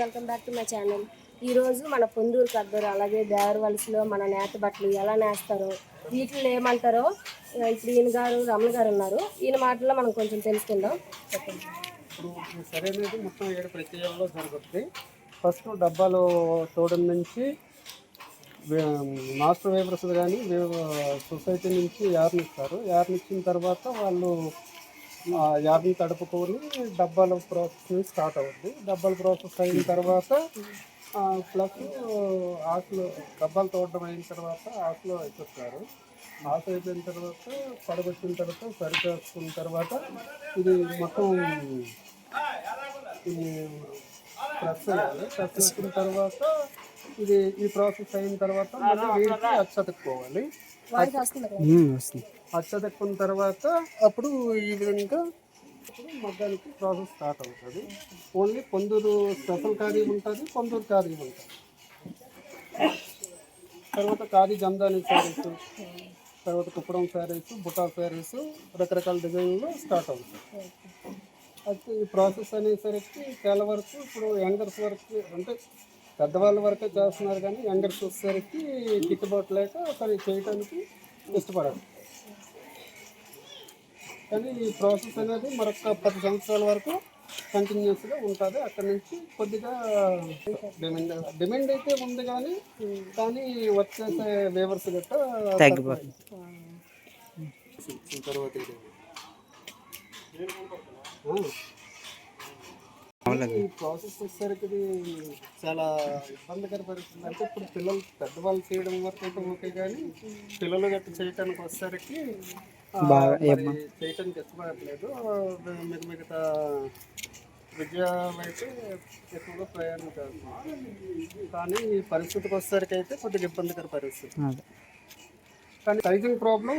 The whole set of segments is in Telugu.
Welcome back to my channel. ఈరోజు మన పొందూరు కద్దరు అలాగే దేవరవలసలో మన నేత బట్టలు ఎలా నేస్తారో వీటిలో ఏమంటారో ఇప్పుడు ఈయన గారు రమణ గారు ఉన్నారు. ఈయన మాటల్లో మనం కొంచెం తెలుసుకుందాం. చెప్పండి. ఇప్పుడు సరైనది మొత్తం ఏడు ప్రక్రియల్లో జరుగుతుంది ఫస్ట్ డబ్బాలు చూడడం నుంచి మాస్టర్ వేపర్స్ కానీ సొసైటీ నుంచి యార్న్ ఇస్తారు. యార్న్ ఇచ్చిన తర్వాత వాళ్ళు యాభై తడుపుకొని డబ్బాల ప్రాసెస్ స్టార్ట్ అవుతుంది డబ్బాల ప్రాసెస్ అయిన తర్వాత ప్లస్ ఆకులు డబ్బాలు తోడడం అయిన తర్వాత ఆకులు అయిపోతారు. ఆకు అయిపోయిన తర్వాత పడగొట్టిన తర్వాత సరిచేసుకున్న తర్వాత ఇది మొత్తం ఇది ప్రెస్ అయ్యాలి ప్రెస్ చేసుకున్న తర్వాత ఇది ఈ ప్రాసెస్ అయిన తర్వాత మళ్ళీ వీటికి అచ్చతుక్కోవాలి వాయిస్ వస్తుంది? కదా? అచ్చదెక్కున్న తర్వాత అప్పుడు ఈ విధంగా మగ్గానికి ప్రాసెస్ స్టార్ట్ అవుతుంది. ఓన్లీ పొందూరు స్పెషల్ ఖాదీ ఉంటుంది పొందూరు ఖాదీ ఉంటుంది. తర్వాత ఖాదీ జందాని శారీస్ తర్వాత కుప్పడం శారీస్ బుటా శారీస్ రకరకాల డిజైన్లు స్టార్ట్ అవుతాయి. అయితే ఈ ప్రాసెస్ అనేసరికి చాలా వరకు ఇప్పుడు యంగర్స్ వరకు అంటే పెద్దవాళ్ళ వరకే చేస్తున్నారు కానీ యంగర్స్ వచ్చేసరికి గిట్టుబాటు లేక అసలు చేయడానికి ఇష్టపడరు. కానీ ఈ ప్రాసెస్ అనేది మరొక పది సంవత్సరాల వరకు కంటిన్యూస్గా ఉంటుంది. అక్కడ నుంచి కొద్దిగా డిమాండ్ డిమాండ్ అయితే ఉంది కానీ కానీ వర్క్ చేసే వేవర్స్ గట్ట తగ్గిపోతుంది. తర్వాత. ఈ ప్రాసెస్ వచ్చేసరికి ఇది చాలా ఇబ్బందికర పరిస్థితి. అంటే ఇప్పుడు పిల్లలు పెద్దవాళ్ళు చేయడం వరకు అయితే ఓకే కానీ పిల్లలు గట్ట చేయటానికి వచ్చేసరికి చేయటానికి ఇష్టపడట్లేదు. మిగ మిగతా విద్య అయితే ఎక్కువగా ప్రయాణం కానీ ఈ పరిస్థితికి వచ్చేసరికి అయితే కొద్దిగా ఇబ్బందికర పరిస్థితి. కానీ సైజింగ్ ప్రాబ్లం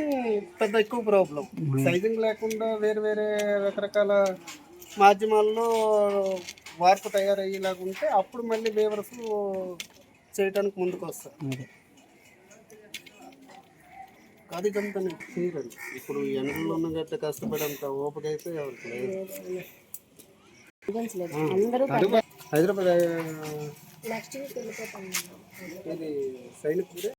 పెద్ద ఎక్కువ ప్రాబ్లం సైజింగ్ లేకుండా వేరే వేరే రకరకాల మాధ్యమాల్లో వార్పు తయారయ్యేలాగా ఉంటే అప్పుడు మళ్ళీ వేవర్స్ చేయడానికి ముందుకు వస్తారు అది కంపెనీ తీరండి ఇప్పుడు ఎండలో ఉన్న గట్ట కష్టపడేంత ఓపిక అయితే ఎవరికి లేదు. హైదరాబాద్ ఇది సైనిక్